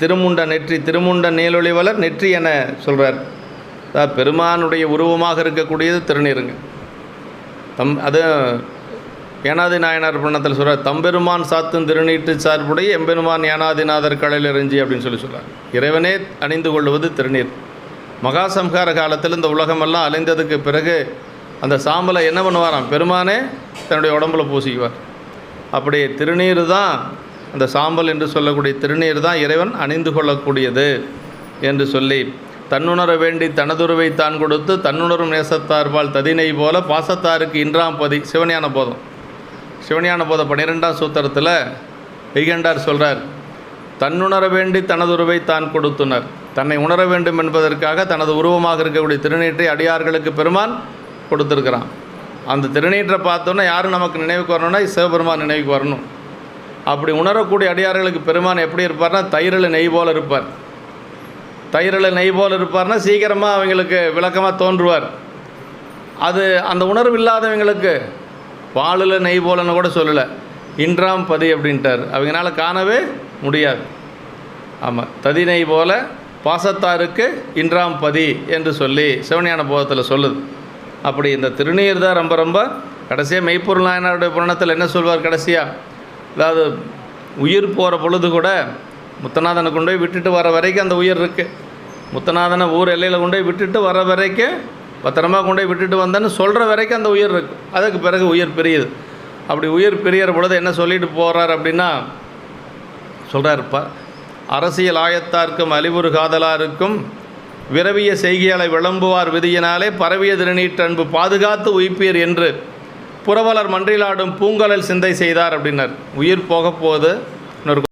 திருமுண்ட நெற்றி திருமுண்ட நீலொளிவலர் நெற்றி என சொல்கிறார் அதாவது பெருமானுடைய உருவமாக இருக்கக்கூடியது திருநீருங்க. தம் அது ஏனாதி நாயனார் பண்ணத்தில் சொல்கிறார் தம்பெருமான் சாத்தும் திருநீட்டு சார்புடைய எம்பெருமான் ஏனாதிநாதர் கடல் எறிஞ்சி அப்படின்னு சொல்லி சொல்கிறார் இறைவனே அணிந்து கொள்வது திருநீர். மகாசம்ஹார காலத்தில் இந்த உலகமெல்லாம் அலைந்ததுக்கு பிறகு அந்த சாம்பலை என்ன பண்ணுவாராம்? பெருமானே தன்னுடைய உடம்புல பூசிக்குவார். அப்படி திருநீர் தான் அந்த சாம்பல் என்று சொல்லக்கூடிய திருநீர் தான் இறைவன் அணிந்து கொள்ளக்கூடியது என்று சொல்லி தன்னுணர வேண்டி தனதுருவை தான் கொடுத்து தன்னுணரும் நேசத்தார்பால் ததினை போல பாசத்தாருக்கு இன்றாம் பதி சிவஞான போதம். சிவஞான போத பன்னிரெண்டாம் சூத்திரத்தில் வைகண்டார் சொல்கிறார் தன்னுணர வேண்டி தனதுருவை தான் கொடுத்துனர். தன்னை உணர வேண்டும் என்பதற்காக தனது உருவமாக இருக்கக்கூடிய திருநீற்றை அடியார்களுக்கு பெருமான் கொடுத்துருக்கிறான். அந்த திருநீற்றை பார்த்தோன்னா யாரும் நமக்கு நினைவுக்கு வரணும்னா சிவபெருமான் நினைவுக்கு வரணும். அப்படி உணரக்கூடிய அடியார்களுக்கு பெருமான் எப்படி இருப்பார்னா தயிரில் நெய் போல் இருப்பார். தயிரில் நெய் போல் இருப்பார்னா சீக்கிரமாக அவங்களுக்கு விளக்கமாக தோன்றுவார். அது அந்த உணர்வு இல்லாதவங்களுக்கு பாலில் நெய் போலன்னு கூட சொல்லலை. இன்றாம் பதி அப்படின்ட்டார். அவங்களால காணவே முடியாது. ஆமாம் ததி நெய் போல பாசத்தாருக்கு இன்றாம் பதி என்று சொல்லி சிவஞான போதத்தில் சொல்லுது. அப்படி இந்த திருநீர் தான் ரொம்ப ரொம்ப கடைசியாக மெய்ப்பொருள் நாயனாருடைய புராணத்தில் என்ன சொல்வார் கடைசியாக அதாவது உயிர் போகிற பொழுது கூட முத்தநாதனை கொண்டு போய் விட்டுட்டு வர வரைக்கும் அந்த உயிர் இருக்குது முத்தநாதனை ஊர் எல்லையில் கொண்டு போய் விட்டுட்டு வர வரைக்கும் பத்திரமா கொண்டு போய் விட்டுட்டு வந்தேன்னு சொல்கிற வரைக்கும் அந்த உயிர் இருக்குது அதுக்கு பிறகு உயிர் பிரியுது. அப்படி உயிர் பிரியற பொழுது என்ன சொல்லிட்டு போகிறார் அப்படின்னா சொல்கிறாருப்பா அரசியல் ஆயத்தார்க்கும் அலிவுறு காதலாருக்கும் விரவிய செய்கையாளை விளம்புவார் விதியினாலே பரவிய திருநீற்றன்பு பாதுகாத்து உயிப்பீர் என்று புறவலர் மன்றிலாடும் பூங்கலல் சிந்தை செய்தார் அப்படின்னார். உயிர் போக போது